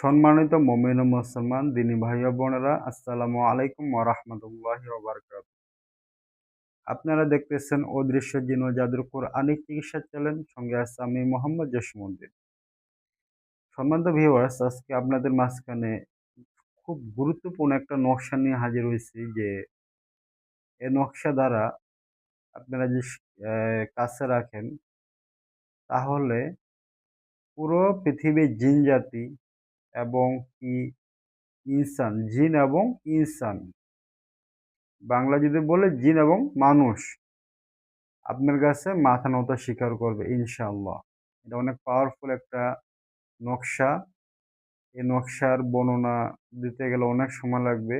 সম্মানিত মমিন মুসলমান, দিনী ভাই বোনেরা, আসসালামু আলাইকুম ওরহমতুল্লাহি ওবরকাত আপনারা দেখতেছেন অদৃশ্য জিন জাদুর কোরআনিক চিকিৎসা চ্যানেল, সঙ্গে আছে আমি মোহাম্মদ জসিমুদ্দিন সম্মানিত ভিউয়ার্স আজকে আপনাদের মাঝখানে খুব গুরুত্বপূর্ণ একটা নকশা নিয়ে হাজির হয়েছি যে, এ নকশা দ্বারা আপনারা যে কাছে রাখেন, তাহলে পুরো পৃথিবীর জিন জাতি এবং কি ইনসান, জিন এবং ইনসান। বাংলা যদি বলে জিন এবং মানুষ, আপনার কাছে মাথা নত স্বীকার করবে, ইনশাআল্লাহ। এটা অনেক পাওয়ারফুল একটা নকশা। এই নকশার বর্ণনা দিতে গেলে অনেক সময় লাগবে।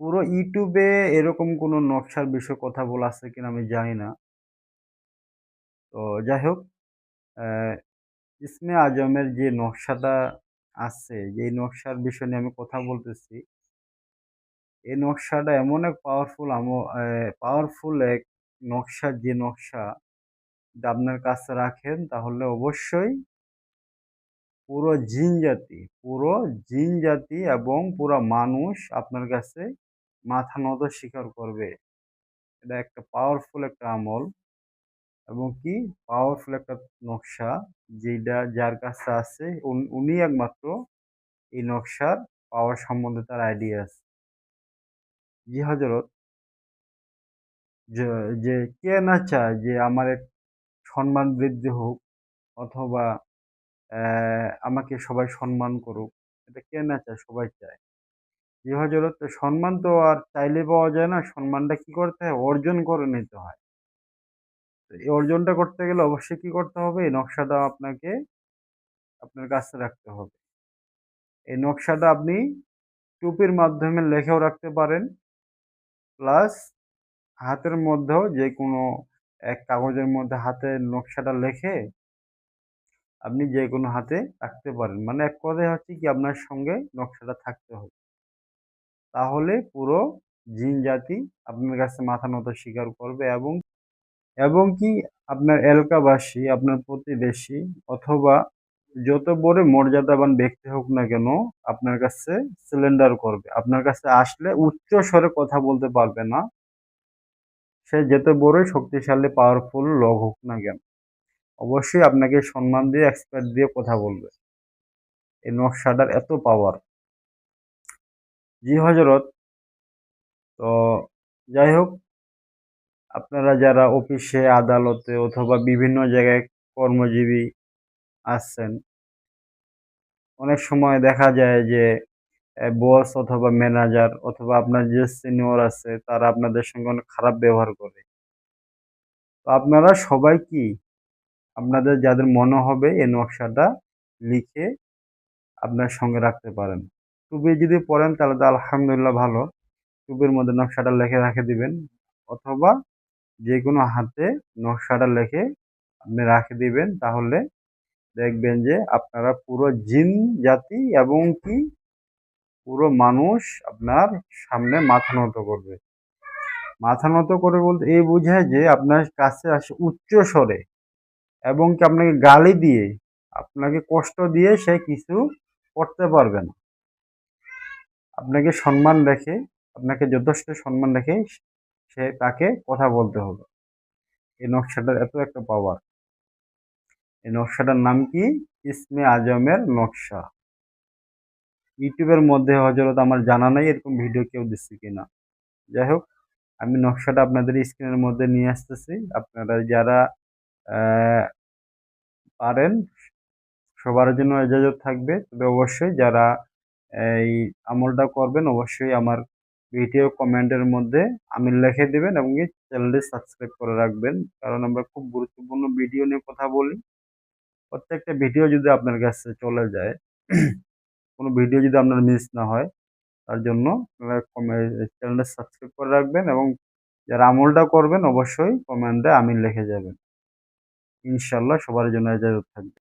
পুরো ইউটিউবে এরকম কোনো নকশার বিষয়ে কথা বলা আছে কিনা আমি জানি না। তো যাই হোক ইসমে আজমের যে নকশাটা আছে যে নকশার বিষয় নিয়ে আমি কথা বলতেছি, এই নকশাটা এমন এক পাওয়ারফুল পাওয়ারফুল এক নকশা, যে নকশা যদি আপনার কাছে রাখেন, তাহলে অবশ্যই পুরো জিন জাতি, পুরো জিন জাতি এবং পুরো মানুষ আপনার কাছে মাথা নত স্বীকার করবে। এটা একটা পাওয়ারফুল একটা আমল। এবং কি? পাওয়ারফুল একটা নকশা যেটা যার কাছে আছে, উন- একমাত্র এই নকশার পাওয়ার সম্বন্ধে তার আইডিয়া আছে। জি হজরত যে কে না চায় যে আমার এক সম্মান বৃদ্ধি হোক অথবা আমাকে সবাই সম্মান করুক, এটা কে না চায়? সবাই চায়। জি হজরত সম্মান তো আর চাইলে পাওয়া যায় না, সম্মানটা কি করতে হয়? অর্জন করে নিতে হয়। এই অর্জনটা করতে গেলে অবশ্যই কি করতে হবে? এই নকশাটা আপনাকে, আপনার কাছে রাখতে হবে। এই নকশাটা আপনি টুপির মাধ্যমে লেখেও রাখতে পারেন। প্লাস হাতের মধ্যেও যে কোনো এক কাগজের মধ্যে হাতে নকশাটা লেখে আপনি যে কোনো হাতে রাখতে পারেন। মানে এক কথায় হচ্ছে কি আপনার সঙ্গে নকশাটা থাকতে হবে। তাহলে পুরো জিন জাতি আপনার কাছে মাথা নত স্বীকার করবে এবং এবং কি আপনার এলাকাবাসী, আপনার প্রতিবেশী অথবা যত বড় মর্যাদাবান ব্যক্তি হোক না কেন আপনার কাছে সিলিন্ডার করবে। আপনার কাছে আসলে উচ্চ স্বরে কথা বলতে পারবে না। সে যত বড়ই শক্তিশালী পাওয়ারফুল লোক হোক না কেন, অবশ্যই আপনাকে সম্মান দিয়ে এক্সপার্ট দিয়ে কথা বলবে। এই নকশাটার এত পাওয়ার জি হজরত তো যাই হোক আপনারা যারা অফিসে, আদালতে অথবা বিভিন্ন জায়গায় কর্মজীবী আছেন, অনেক সময় দেখা যায় যে বস অথবা ম্যানেজার অথবা আপনার যে সিনিয়র আছে, তারা আপনাদের সঙ্গে অনেক খারাপ ব্যবহার করে। তো আপনারা সবাই কি আপনাদের যাদের মনে হবে এই নকশাটা লিখে আপনার সঙ্গে রাখতে পারেন? টুপি যদি পড়েন তাহলে তো আলহামদুলিল্লাহ ভালো। টুপির মধ্যে নকশাটা লিখে রাখে দিবেন। অথবা যে কোনো হাতে নকশাটা লেখে আপনি রাখে দিবেন, তাহলে দেখবেন যে আপনারা পুরো জিন জাতি এবং কি পুরো মানুষ আপনার সামনে মাথা নত করবে। মাথা নত করে বলতে এই বোঝায় যে আপনার কাছে আসে উচ্চ স্বরে এবং কি আপনাকে গালি দিয়ে, আপনাকে কষ্ট দিয়ে সে কিছু করতে পারবে না। আপনাকে সম্মান রেখে আপনাকে যথেষ্ট সম্মান রেখে সে তাকে কথা বলতে হবে। এই নকশাটার এত একটা পাওয়ার এই নকশাটার নাম কি? ইসমে আজমের নকশা। ইউটিউবের মধ্যে হজরত আমার জানা নাই এরকম ভিডিও কেউ দিচ্ছে কিনা। যাই হোক, আমি নকশাটা আপনাদের স্ক্রিনের মধ্যে নিয়ে আসতেছি। আপনারা যারা পারেন, সবার জন্য এজাজত থাকবে। তবে অবশ্যই যারা, এই আমলটা করবেন, অবশ্যই আমার ভিডিও কমেন্টের মধ্যে আমি লিখে দিবেন এবং চ্যানেলটি সাবস্ক্রাইব করে রাখবেন। কারণ আমরা খুব গুরুত্বপূর্ণ ভিডিও নিয়ে কথা বলি। প্রত্যেকটা ভিডিও যদি আপনার কাছে চলে যায়, কোনো ভিডিও যদি আপনার মিস না হয়, তার জন্য আপনারা চ্যানেলটা সাবস্ক্রাইব করে রাখবেন এবং যারা আমলটা করবেন, অবশ্যই কমেন্টে আমি লিখে যাবেন। ইনশাল্লাহ সবার জন্য এজাজত থাকবে।